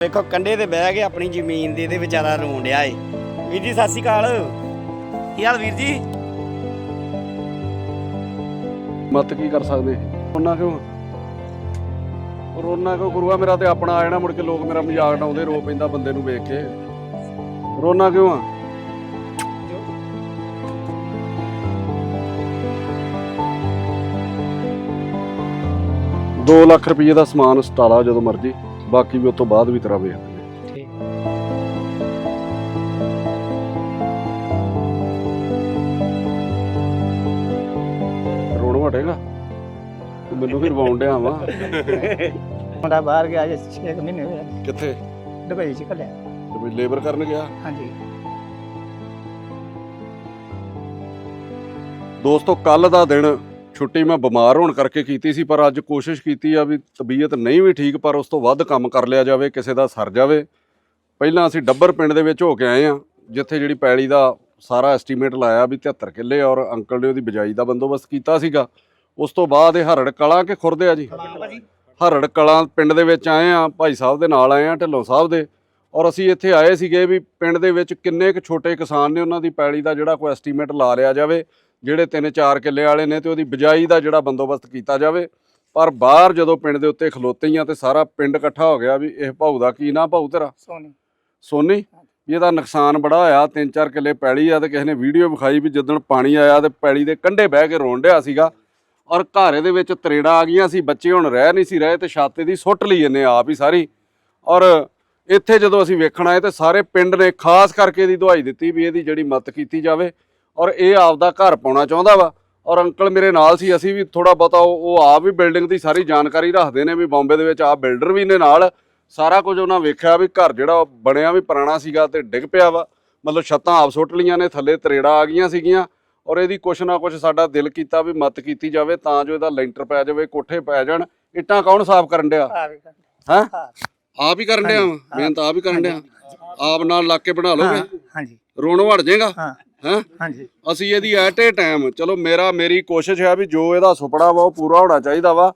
ਵੇਖੋ ਕੰਡੇ ਤੇ ਬਹਿ ਕੇ ਆਪਣੀ ਜ਼ਮੀਨ ਦੇ ਤੇ ਵਿਚਾਰਾ ਰੋਣ ਡਿਆ ਏ। ਵੀਰ ਜੀ, ਸਤਿ ਸ਼੍ਰੀ ਅਕਾਲ। ਕੀ ਹਾਲ ਵੀਰ ਜੀ? ਮਤ ਕੀ ਕਰ ਸਕਦੇ? ਉਹਨਾਂ ਕਿਉਂ? ਰੋਣਾ ਕਿਉਂ ਗੁਰੂਆ ਮੇਰਾ ਤੇ ਆਪਣਾ ਆ ਜਾਣਾ, ਮੁੜ ਕੇ ਲੋਕ ਮੇਰਾ ਮਜ਼ਾਕ ਉਡਾਉਂਦੇ, ਰੋ ਪੈਂਦਾ ਬੰਦੇ ਨੂੰ ਵੇਖ ਕੇ। ਰੋਣਾ ਕਿਉਂ ਆ? ਦੋ ਲੱਖ ਰੁਪਏ ਦਾ ਸਮਾਨ ਸਟਾਲਾ ਜਦੋਂ ਮਰਜ਼ੀ। ਬਾਕੀ ਵੀ ਉਸ ਤੋਂ ਬਾਅਦ ਵੀ ਤੇਰਾ ਵੇਖ ਲੈਂਦੇ ਰੋਣੋਂ ਹਟੇਗਾ ਤੂੰ ਮੈਨੂੰ ਵੀ ਰਵਾਉਣ ਡਿਆ ਵਾ। ਮੁੰਡਾ ਬਾਹਰ ਗਿਆ ਜੇ 6 ਮਹੀਨੇ ਹੋਏ ਕਿੱਥੇ? ਦੁਬਈ ਚ ਘੱਲਿਆ। ਵੀ ਲੇਬਰ ਕਰਨ ਗਿਆ? ਹਾਂਜੀ। ਦੋਸਤੋ ਕੱਲ ਦਾ ਦਿਨ ਛੁੱਟੀ ਮੈਂ ਬਿਮਾਰ ਹੋਣ ਕਰਕੇ ਕੀਤੀ ਸੀ, ਪਰ ਅੱਜ ਕੋਸ਼ਿਸ਼ ਕੀਤੀ ਆ ਵੀ ਤਬੀਅਤ ਨਹੀਂ ਵੀ ਠੀਕ, ਪਰ ਉਸ ਤੋਂ ਵੱਧ ਕੰਮ ਕਰ ਲਿਆ ਜਾਵੇ, ਕਿਸੇ ਦਾ ਸਰ ਜਾਵੇ। ਪਹਿਲਾਂ ਅਸੀਂ ਡੱਬਰ ਪਿੰਡ ਦੇ ਵਿੱਚ ਹੋ ਕੇ ਆਏ ਆ, ਜਿੱਥੇ ਜਿਹੜੀ ਪੈਲੀ ਦਾ ਸਾਰਾ ਐਸਟੀਮੇਟ ਲਾਇਆ ਵੀ 73 ਕਿੱਲੇ ਔਰ ਅੰਕਲ ਨੇ ਉਹਦੀ ਬਿਜਾਈ ਦਾ ਬੰਦੋਬਸਤ ਕੀਤਾ ਸੀਗਾ। ਉਸ ਤੋਂ ਬਾਅਦ ਇਹ ਹਰੜ ਕਲਾਂ ਕੇ ਖੁਰਦੇ ਆ ਜੀ? ਹਰੜ ਕਲਾਂ ਪਿੰਡ ਦੇ ਵਿੱਚ ਆਏ ਆ, ਭਾਈ ਸਾਹਿਬ ਦੇ ਨਾਲ ਆਏ ਆ, ਢਿੱਲੋਂ ਸਾਹਿਬ ਦੇ। ਔਰ ਅਸੀਂ ਇੱਥੇ ਆਏ ਸੀਗੇ ਵੀ ਪਿੰਡ ਦੇ ਵਿੱਚ ਕਿੰਨੇ ਕੁ ਛੋਟੇ ਕਿਸਾਨ ਨੇ, ਉਹਨਾਂ ਦੀ ਪੈਲੀ ਦਾ ਜਿਹੜਾ ਕੋਈ ਐਸਟੀਮੇਟ ਲਾ ਲਿਆ ਜਾਵੇ। ਜਿਹੜੇ 3-4 ਕਿੱਲੇ ਵਾਲੇ ਨੇ ਤੇ ਉਹਦੀ ਬਿਜਾਈ ਦਾ ਜਿਹੜਾ ਬੰਦੋਬਸਤ ਕੀਤਾ ਜਾਵੇ। ਪਰ ਬਾਹਰ ਜਦੋਂ ਪਿੰਡ ਦੇ ਉੱਤੇ ਖਲੋਤੀਆਂ ਤੇ ਸਾਰਾ ਪਿੰਡ ਇਕੱਠਾ ਹੋ ਗਿਆ ਵੀ ਇਹ ਭਾਊ ਦਾ ਕੀ ਨਾਂ ਭਾਊ ਤੇਰਾ? ਸੋਨੀ। ਸੋਨੀ? ਵੀ ਇਹਦਾ ਨੁਕਸਾਨ ਬੜਾ ਹੋਇਆ 3-4 ਕਿੱਲੇ ਪੈਲੀ ਆ ਤੇ ਕਿਸੇ ਨੇ ਵੀਡੀਓ ਵਿਖਾਈ ਵੀ ਜਦੋਂ ਪਾਣੀ ਆਇਆ ਤੇ ਪੈਲੀ ਦੇ ਕੰਢੇ ਬਹਿ ਕੇ ਰੋਣ ਡਿਆ ਸੀਗਾ। ਔਰ ਘਾਰੇ ਦੇ ਵਿੱਚ ਤਰੇੜਾਂ ਆ ਗਈਆਂ ਸੀ ਬੱਚੇ ਹੁਣ ਰਹਿ ਨਹੀਂ ਸੀ ਰਹੇ ਤੇ ਛਾਤੇ ਦੀ ਸੁੱਟ ਲਈ ਇਹਨੇ ਆਪ ਹੀ ਸਾਰੀ। ਔਰ ਇੱਥੇ ਜਦੋਂ ਅਸੀਂ ਵੇਖਣ ਆਏ ਤੇ ਸਾਰੇ ਪਿੰਡ ਨੇ ਖਾਸ ਕਰਕੇ ਇਹਦੀ ਦਵਾਈ ਦਿੱਤੀ ਵੀ ਇਹਦੀ ਜਿਹੜੀ ਮਦਦ ਕੀਤੀ ਜਾਵੇ। ਔਰ ਇਹ ਆਪਦਾ ਘਰ ਪਾਉਣਾ ਚਾਹੁੰਦਾ ਵਾ। ਔਰ ਅੰਕਲ ਮੇਰੇ ਨਾਲ ਸੀ ਅਸੀਂ ਵੀ ਥੋੜਾ ਬਹੁਤਾ ਉਹ ਆਪ ਵੀ ਬਿਲਡਿੰਗ ਦੀ ਸਾਰੀ ਜਾਣਕਾਰੀ ਰੱਖਦੇ ਨੇ ਵੀ ਬੰਬੇ ਦੇ ਵਿੱਚ ਆਪ ਬਿਲਡਰ ਵੀ ਨੇ ਨਾਲ। ਸਾਰਾ ਕੁਝ ਉਹਨਾਂ ਵੇਖਿਆ ਵੀ ਘਰ ਜਿਹੜਾ ਬਣਿਆ ਵੀ ਪੁਰਾਣਾ ਸੀਗਾ ਤੇ ਡਿੱਗ ਪਿਆ ਵਾ। ਮਤਲਬ ਛੱਤਾਂ ਆਪ ਸੁੱਟ ਲੀਆਂ ਨੇ ਥੱਲੇ ਤਰੇੜਾ ਆ ਗਈਆਂ ਸੀਗੀਆਂ। ਔਰ ਇਹਦੀ ਕੁਛ ਨਾ ਕੁਛ ਸਾਡਾ ਦਿਲ ਕੀਤਾ ਵੀ ਮਦਦ ਕੀਤੀ ਜਾਵੇ ਤਾਂ ਜੋ ਇਹਦਾ ਲੈਂਟਰ ਪੈ ਜਾਵੇ ਕੋਠੇ ਪੈ ਜਾਣ। ਇੱਟਾਂ ਕੌਣ ਸਾਫ਼ ਕਰਨ ਡਿਆ? ਆ ਹੈਂ? ਆਪ ਹੀ ਕਰਨ ਡਿਆ? ਮਿਹਨਤ ਆਪ ਹੀ ਕਰਨ ਡਿਆ। ਆਪ ਨਾਲ ਲਾ ਕੇ ਬਣਾ ਲੋਗੇ ਹਾਂਜੀ। ਰੋਣ ਵੜ ਜਾਏਗਾ। ਹਾਂ? ਹਾਂਜੀ। ਅਸੀਂ ਇਹਦੀ ਐਟ ਏ ਟਾਈਮ ਚਲੋ ਮੇਰਾ ਮੇਰੀ ਕੋਸ਼ਿਸ਼ ਹੈ ਵੀ ਜੋ ਇਹਦਾ ਸੁਪਨਾ ਵਾ ਉਹ ਪੂਰਾ ਹੋਣਾ ਚਾਹੀਦਾ ਵਾ।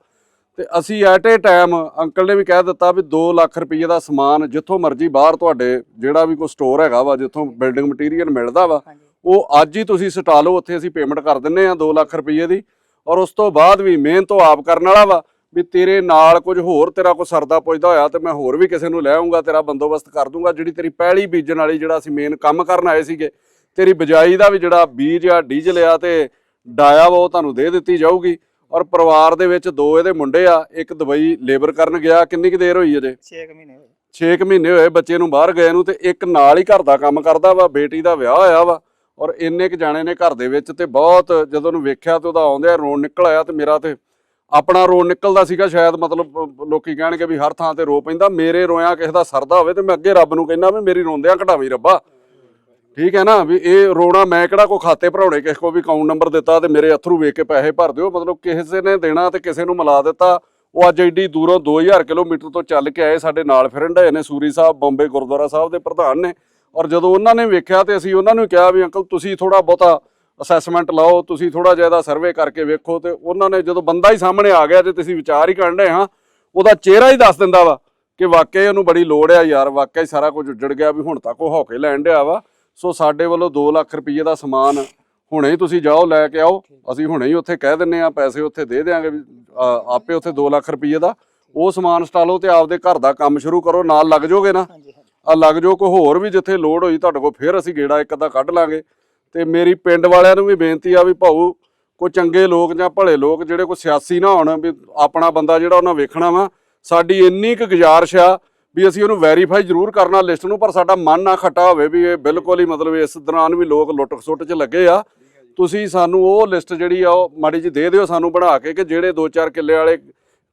ਤੇ ਅਸੀਂ ਐਟ ਏ ਟਾਈਮ ਅੰਕਲ ਨੇ ਵੀ ਕਹਿ ਦਿੱਤਾ ਵੀ 2 ਲੱਖ ਰੁਪਏ ਦਾ ਸਮਾਨ ਜਿੱਥੋਂ ਮਰਜ਼ੀ ਬਾਹਰ ਤੁਹਾਡੇ ਜਿਹੜਾ ਵੀ ਕੋਈ ਸਟੋਰ ਹੈਗਾ ਵਾ ਜਿੱਥੋਂ ਬਿਲਡਿੰਗ ਮਟੀਰੀਅਲ ਮਿਲਦਾ ਵਾ ਉਹ ਅੱਜ ਹੀ ਤੁਸੀਂ ਸਟਾ ਲਓ ਉੱਥੇ ਅਸੀਂ ਪੇਮੈਂਟ ਕਰ ਦਿੰਨੇ ਆ 2 ਲੱਖ ਰੁਪਏ ਦੀ। ਔਰ ਉਸ ਤੋਂ ਬਾਅਦ ਵੀ ਮਿਹਨਤ ਉਹ ਆਪ ਕਰਨ ਵਾਲਾ ਵਾ ਵੀ ਤੇਰੇ ਨਾਲ ਕੁਝ ਹੋਰ ਤੇਰਾ ਕੋਈ ਸਰਦਾ ਪੁੱਜਦਾ ਹੋਇਆ ਤੇ ਮੈਂ ਹੋਰ ਵੀ ਕਿਸੇ ਨੂੰ ਲੈ ਆਉਂਗਾ ਤੇਰਾ ਬੰਦੋਬਸਤ ਕਰ ਦੂੰਗਾ ਜਿਹੜੀ ਤੇਰੀ ਪਹਿਲੀ ਬੀਜਣ ਵਾਲੀ ਜਿਹੜਾ ਅਸੀਂ ਮੇਨ ਕੰਮ ਕਰਨ ਆਏ ਸੀਗੇ ਤੇਰੀ ਬਿਜਾਈ ਦਾ ਵੀ ਜਿਹੜਾ ਬੀਜ ਆ ਡੀਜ਼ਲ ਆ ਤੇ ਡਾਇਆ ਵਾ ਉਹ ਤੁਹਾਨੂੰ ਦੇ ਦਿੱਤੀ ਜਾਊਗੀ। ਔਰ ਪਰਿਵਾਰ ਦੇ ਵਿੱਚ ਦੋ ਇਹਦੇ ਮੁੰਡੇ ਆ ਇੱਕ ਦੁਬਈ ਲੇਬਰ ਕਰਨ ਗਿਆ। ਕਿੰਨੀ ਕੁ ਦੇਰ ਹੋਈ ਅਜੇ? 6 ਮਹੀਨੇ ਹੋਏ। 6 ਮਹੀਨੇ ਹੋਏ ਬੱਚੇ ਨੂੰ ਬਾਹਰ ਗਏ ਨੂੰ ਤੇ ਇੱਕ ਨਾਲ ਹੀ ਘਰ ਦਾ ਕੰਮ ਕਰਦਾ ਵਾ ਬੇਟੀ ਦਾ ਵਿਆਹ ਹੋਇਆ ਵਾ। ਔਰ ਇੰਨੇ ਕੁ ਜਾਣੇ ਨੇ ਘਰ ਦੇ ਵਿੱਚ ਤੇ ਬਹੁਤ ਜਦੋਂ ਉਹਨੂੰ ਵੇਖਿਆ ਤੇ ਉਹਦਾ ਆਉਂਦਿਆ ਰੋਣ ਨਿਕਲ ਆਇਆ ਤੇ ਮੇਰਾ ਤੇ ਆਪਣਾ ਰੋਣ ਨਿਕਲਦਾ ਸੀਗਾ ਸ਼ਾਇਦ ਮਤਲਬ ਲੋਕੀ ਕਹਿਣਗੇ ਵੀ ਹਰ ਥਾਂ ਤੇ ਰੋ ਪੈਂਦਾ ਮੇਰੇ ਰੋਇਆ ਕਿਸੇ ਦਾ ਸਰਦਾ ਹੋਵੇ ਤੇ ਮੈਂ ਅੱਗੇ ਰੱਬ ਨੂੰ ਕਹਿੰਦਾ ਵੀ ਮੇਰੀ ਰੋਂਦਿਆਂ ਘਟਾਵੀ ਰੱਬਾ। ਠੀਕ ਹੈ ਨਾ, ਵੀ ਇਹ ਰੋਣਾ ਮੈਂ ਕਿਹੜਾ ਕੋ ਖਾਤੇ ਭਰਾਉਣੇ, ਕਿਸੇ ਕੋ ਵੀ ਅਕਾਊਂਟ ਨੰਬਰ ਦਿੱਤਾ ਤੇ ਮੇਰੇ ਅਥਰੂ ਵੇਖ ਕੇ ਪੈਸੇ ਭਰ ਦਿਓ। ਮਤਲਬ ਕਿਸੇ ਨੇ ਦੇਣਾ ਤੇ ਕਿਸੇ ਨੂੰ ਮਿਲਾ ਦਿੱਤਾ। ਉਹ ਅੱਜ ਐਡੀ ਦੂਰੋਂ 2000 ਕਿਲੋਮੀਟਰ ਤੋਂ ਚੱਲ ਕੇ ਆਏ ਸਾਡੇ ਨਾਲ ਫਿਰਨ ਡਏ ਨੇ ਸੂਰੀ ਸਾਹਿਬ, ਬੰਬੇ, ਗੁਰਦੁਆਰਾ ਸਾਹਿਬ ਦੇ ਪ੍ਰਧਾਨ ਨੇ। ਔਰ ਜਦੋਂ ਉਹਨਾਂ ਨੇ ਵੇਖਿਆ ਤੇ ਅਸੀਂ ਉਹਨਾਂ ਨੂੰ ਕਿਹਾ ਵੀ ਅੰਕਲ ਤੁਸੀਂ ਥੋੜਾ ਬਹੁਤਾ ਅਸੈਸਮੈਂਟ ਲਾਓ, ਤੁਸੀਂ ਥੋੜਾ ਜਿਹਾ ਇਹਦਾ ਸਰਵੇ ਕਰਕੇ ਵੇਖੋ ਤੇ ਉਹਨਾਂ ਨੇ ਜਦੋਂ ਬੰਦਾ ਹੀ ਸਾਹਮਣੇ ਆ ਗਿਆ ਤੇ ਤੁਸੀਂ ਵਿਚਾਰ ਹੀ ਕਰਨ ਡਏ ਹਾਂ, ਉਹਦਾ ਚਿਹਰਾ ਹੀ ਦੱਸ ਦਿੰਦਾ ਵਾ ਕਿ ਵਾਕਿਆ ਉਹਨੂੰ ਬੜੀ ਲੋੜ ਆ ਯਾਰ, ਵਾਕਿਆ ਹੀ ਸਾਰਾ ਕੁਝ ਉੱਜੜ ਗਿਆ ਵੀ ਹੁਣ ਤੱਕ ਉਹ ਹੌਕੇ ਲੈਣ ਡਿਆ ਵਾ। ਸੋ ਸਾਡੇ ਵੱਲੋਂ 2 ਲੱਖ ਰੁਪਏ ਦਾ ਸਮਾਨ ਹੁਣੇ ਹੀ ਤੁਸੀਂ ਜਾਓ ਲੈ ਕੇ ਆਓ। ਅਸੀਂ ਹੁਣੇ ਹੀ ਉੱਥੇ ਕਹਿ ਦਿੰਨੇ ਆ ਪੈਸੇ ਉੱਥੇ ਦੇ ਦੇਾਂਗੇ ਆਪੇ ਉੱਥੇ 2 ਲੱਖ ਰੁਪਏ ਦਾ। ਉਹ ਸਮਾਨ ਸਟਾਲੋ ਤੇ ਆਪਦੇ ਘਰ ਦਾ ਕੰਮ ਸ਼ੁਰੂ ਕਰੋ ਨਾਲ ਲੱਗ ਜਾਓਗੇ ਨਾ। ਆ ਲੱਗ ਜਾਓ ਕੋਈ ਹੋਰ ਵੀ ਜਿੱਥੇ ਲੋੜ ਹੋਈ ਤੁਹਾਡੇ ਕੋਲ ਫੇਰ ਅਸੀਂ ਗੇੜਾ ਇੱਕ ਅੱਧਾ ਕੱਢ ਲਾਂਗੇ। ਤੇ ਮੇਰੀ ਪਿੰਡ ਵਾਲਿਆਂ ਨੂੰ ਵੀ ਬੇਨਤੀ ਆ ਵੀ ਭਾਊ ਕੋਈ ਚੰਗੇ ਲੋਕ ਜਾਂ ਭਲੇ ਲੋਕ ਜਿਹੜੇ ਕੋਈ ਸਿਆਸੀ ਨਾ ਹੋਣ ਵੀ ਆਪਣਾ ਬੰਦਾ ਜਿਹੜਾ ਉਹਨਾਂ ਵੇਖਣਾ ਵਾ ਸਾਡੀ ਇੰਨੀ ਕੁ ਗੁਜ਼ਾਰਿਸ਼ ਆ ਵੀ ਅਸੀਂ ਉਹਨੂੰ ਵੈਰੀਫਾਈ ਜ਼ਰੂਰ ਕਰਨਾ ਲਿਸਟ ਨੂੰ, ਪਰ ਸਾਡਾ ਮਨ ਨਾ ਖਟਾ ਹੋਵੇ ਵੀ ਇਹ ਬਿਲਕੁਲ ਹੀ ਮਤਲਬ ਇਸ ਦੌਰਾਨ ਵੀ ਲੋਕ ਲੁੱਟ ਖਸੁੱਟ 'ਚ ਲੱਗੇ ਆ। ਤੁਸੀਂ ਸਾਨੂੰ ਉਹ ਲਿਸਟ ਜਿਹੜੀ ਆ, ਉਹ ਮਾੜੀ ਜੀ ਦੇ ਦਿਓ ਸਾਨੂੰ ਬਣਾ ਕੇ, ਕਿ ਜਿਹੜੇ 2-4 ਕਿੱਲੇ ਵਾਲੇ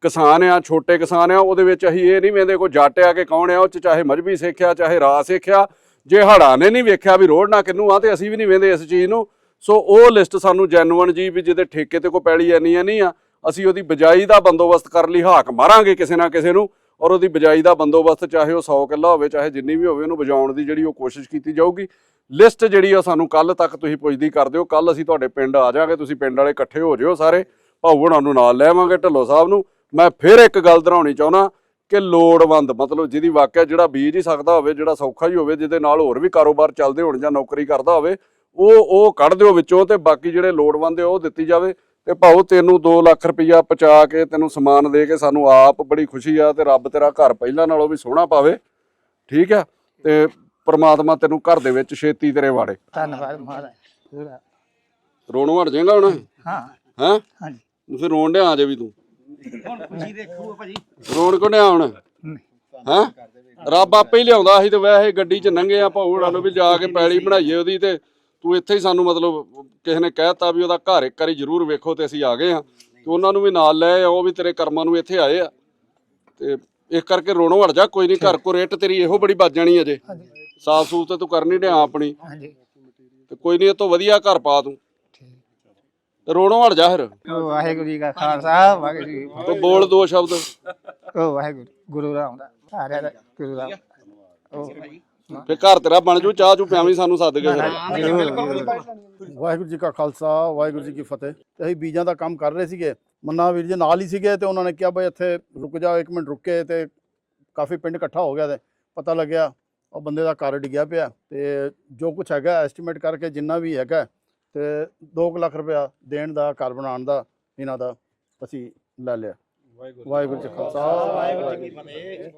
ਕਿਸਾਨ ਆ, ਛੋਟੇ ਕਿਸਾਨ ਆ, ਉਹਦੇ ਵਿੱਚ ਅਸੀਂ ਇਹ ਨਹੀਂ ਵੇਂਦੇ ਕੋਈ ਜੱਟ ਆ ਕੇ ਕੌਣ ਆ, ਉਹ ਚ ਚਾਹੇ ਮਜਬੀ ਸਿੱਖਿਆ, ਚਾਹੇ ਰਾਜ ਸਿੱਖਿਆ। ਜੇ ਹੜਾ ਨੇ ਨਹੀਂ ਵੇਖਿਆ ਵੀ ਰੋਡ ਨਾ ਕਿੰਨੂੰ ਆ, ਤੇ ਅਸੀਂ ਵੀ ਨਹੀਂ ਵੇਂਦੇ ਇਸ ਚੀਜ਼ ਨੂੰ। ਸੋ ਉਹ ਲਿਸਟ ਸਾਨੂੰ ਜੈਨੂਅਨ ਜੀ ਵੀ ਜਿਹਦੇ ਠੇਕੇ ਤੇ ਕੋਈ ਪੈਲੀ ਐਨੀ ਆ, ਨਹੀਂ ਆ, ਅਸੀਂ ਉਹਦੀ ਬਜਾਈ ਦਾ ਬੰਦੋਬਸਤ ਕਰਨ ਲਈ, ਹਾਕ ਮਾਰਾਂਗੇ ਕਿਸੇ ਨਾ ਕਿਸੇ ਨੂੰ। ਔਰ ਉਹਦੀ ਬਜਾਈ ਦਾ ਬੰਦੋਬਸਤ ਚਾਹੇ ਉਹ 100 ਕਿੱਲਾ ਹੋਵੇ, ਚਾਹੇ ਜਿੰਨੀ ਵੀ ਹੋਵੇ, ਉਹਨੂੰ ਬਜਾਉਣ ਦੀ ਜਿਹੜੀ ਉਹ ਕੋਸ਼ਿਸ਼ ਕੀਤੀ ਜਾਊਗੀ। ਲਿਸਟ ਜਿਹੜੀ ਆ ਸਾਨੂੰ ਕੱਲ ਤੱਕ ਤੁਸੀਂ ਪੁੱਜਦੀ ਕਰ ਦਿਓ। ਕੱਲ ਅਸੀਂ ਤੁਹਾਡੇ ਪਿੰਡ ਆ ਜਾਾਂਗੇ, ਤੁਸੀਂ ਪਿੰਡ ਵਾਲੇ ਇਕੱਠੇ ਹੋ ਜਿਓ ਸਾਰੇ। ਭਾਊ ਹੁਣਾਂ ਨੂੰ ਨਾਲ ਲੈਵਾਂਗੇ ਢੱਲੋ ਸਾਹਿਬ ਨੂੰ। ਮੈਂ ਫਿਰ ਇੱਕ ਗੱਲ ਦੁਹਰਾਉਣੀ ਚਾਹੁੰਦਾ ਕਿ ਲੋੜਵੰਦ, ਮਤਲਬ ਜਿਹਦੀ ਵਾਕਿਆ ਜਿਹੜਾ ਬੀਜ ਹੀ ਸਕਦਾ ਹੋਵੇ, ਜਿਹੜਾ ਸੌਖਾ ਹੀ ਹੋਵੇ, ਜਿਹਦੇ ਨਾਲ ਹੋਰ ਵੀ ਕਾਰੋਬਾਰ ਚੱਲਦੇ ਹੋਣ ਜਾਂ ਨੌਕਰੀ ਕਰਦਾ ਹੋਵੇ, ਉਹ ਉਹ ਕੱਢ ਦਿਓ ਵਿੱਚੋਂ ਤੇ ਬਾਕੀ ਜਿਹੜੇ ਲੋੜਵੰਦ ਆ ਉਹ ਦਿੱਤੀ ਜਾਵੇ। ਤੇ ਭਾਉ ਤੈਨੂੰ 2 ਲੱਖ ਰੁਪਈਆ ਪਚਾ ਕੇ ਤੈਨੂੰ ਸਮਾਨ ਦੇ ਕੇ ਸਾਨੂੰ ਆਪ ਬੜੀ ਖੁਸ਼ੀ ਆ ਤੇ ਰੱਬ ਤੇਰਾ ਘਰ ਪਹਿਲਾਂ ਨਾਲੋਂ ਵੀ ਸੋਹਣਾ ਪਾਵੇ। ਠੀਕ ਆ? ਤੇ ਪ੍ਰਮਾਤਮਾ ਤੈਨੂੰ ਘਰ ਦੇ ਵਿੱਚ ਛੇਤੀ ਤੇਰੇ ਵਾੜੇ। ਧੰਨਵਾਦ ਮਹਾਰਾਜ। ਰੋਣੋਂ ਹਟ ਜਾਏਗਾ ਹੁਣ? ਹਾਂ। ਹੈਂ? ਹਾਂਜੀ। ਫਿਰ ਰੋਣ ਡਿਆ ਜੇ ਵੀ ਤੂੰ? ਹੁਣ ਖੁਸ਼ੀ ਦੇਖੋ ਭਾਜੀ। ਰੋਣ ਕੋ ਡਿਆ ਹੁਣ? ਹੈਂ। ਰੱਬ ਆਪੇ ਹੀ ਲਿਆਉਂਦਾ ਅਸੀਂ ਤੇ ਵੈਸੇ ਗੱਡੀ 'ਚ ਲੰਘੇ ਆ ਭਾਊ ਹੁਣਾਂ ਨੂੰ ਵੀ ਜਾ ਕੇ ਪੈਲੀ ਬਣਾਈਏ ਉਹਦੀ ਤੇ ਤੂੰ ਇੱਥੇ ਹੀ ਸਾਨੂੰ ਮਤਲਬ ਕਿਸੇ ਨੇ ਕਹਿਤਾ ਵੀ ਉਹਦਾ ਘਰ ਇੱਕ ਵਾਰੀ ਜ਼ਰੂਰ ਵੇਖੋ ਤੇ ਅਸੀਂ ਆ ਗਏ ਆ ਤੇ ਉਹਨਾਂ ਨੂੰ ਵੀ ਨਾਲ ਲੈ ਆਏ, ਉਹ ਵੀ ਤੇਰੇ ਕਰਮਾਂ ਨੂੰ ਇੱਥੇ ਆਏ ਆ। ਤੇ ਇਸ ਕਰਕੇ ਰੋਣੋਂ ਹਟ ਜਾ ਕੋਈ ਨਹੀਂ ਘਰ ਕੋ ਰੇਟ ਤੇਰੀ ਇਹੋ ਬੜੀ ਵੱਜ ਜਾਣੀ ਅਜੇ। ਸਾਫ਼ ਸੂਫ ਤੇ ਤੂੰ ਕਰਨੀ ਡਿਆ ਆਪਣੀ। ਤੇ ਕੋਈ ਨਹੀਂ ਇਹ ਤੋਂ ਵਧੀਆ ਘਰ ਪਾ ਤੂੰ। ਤੇ ਰੋਣੋਂ ਹਟ ਜਾ ਫਿਰ। ਵਾਹਿਗੁਰੂ ਜੀ ਕਾ ਖਾਲਸਾ ਵਾਹਿਗੁਰੂ ਜੀ। ਤੂੰ ਬੋਲ ਦੋ ਸ਼ਬਦ। ਵਾਹਿਗੁਰੂ ਗੁਰੂ ਰਾਮਦਾਸ ਸਾਰਿਆਂ ਦਾ ਗੁਰੂ ਰਾਮ। ਫੇ ਘਰ ਤੇਰਾ ਬਣ ਜੂ ਚਾਹ ਚੂ ਪਿਆਵੀਂ ਸਾਨੂੰ ਸੱਦ ਕੇ ਵਾਹਿਗੁਰੂ ਜੀ ਕਾ ਖਾਲਸਾ ਵਾਹਿਗੁਰੂ ਜੀ ਕੀ ਫਤਿਹ। ਤੇ ਅਸੀਂ ਬੀਜਾਂ ਦਾ ਕੰਮ ਕਰ ਰਹੇ ਸੀਗੇ। ਮੰਨਾ ਵੀਰ ਜੀ ਨਾਲ ਹੀ ਸੀਗੇ ਤੇ ਉਹਨਾਂ ਨੇ ਕਿਹਾ ਬਈ ਇੱਥੇ ਰੁਕ ਜਾਓ ਇੱਕ ਮਿੰਟ ਰੁਕੇ ਤੇ ਕਾਫੀ ਪਿੰਡ ਇਕੱਠਾ ਹੋ ਗਿਆ ਤੇ ਪਤਾ ਲੱਗਿਆ ਉਹ ਬੰਦੇ ਦਾ ਘਰ ਡਿੱਗਿਆ ਪਿਆ ਤੇ ਜੋ ਕੁਝ ਹੈਗਾ ਐਸਟੀਮੇਟ ਕਰਕੇ ਜਿੰਨਾ ਵੀ ਹੈਗਾ ਤੇ 2 ਲੱਖ ਰੁਪਇਆ ਦੇਣ ਦਾ ਘਰ ਬਣਾਉਣ ਦਾ ਇਹਨਾਂ ਦਾ ਅਸੀਂ ਲੈ ਲਿਆ। ਵਾਹਿਗੁਰੂ ਜੀ ਕਾ ਖਾਲਸਾ। ਵਾਹਿਗੁਰੂ ਜੀ ਕੀ ਫਤਿਹ।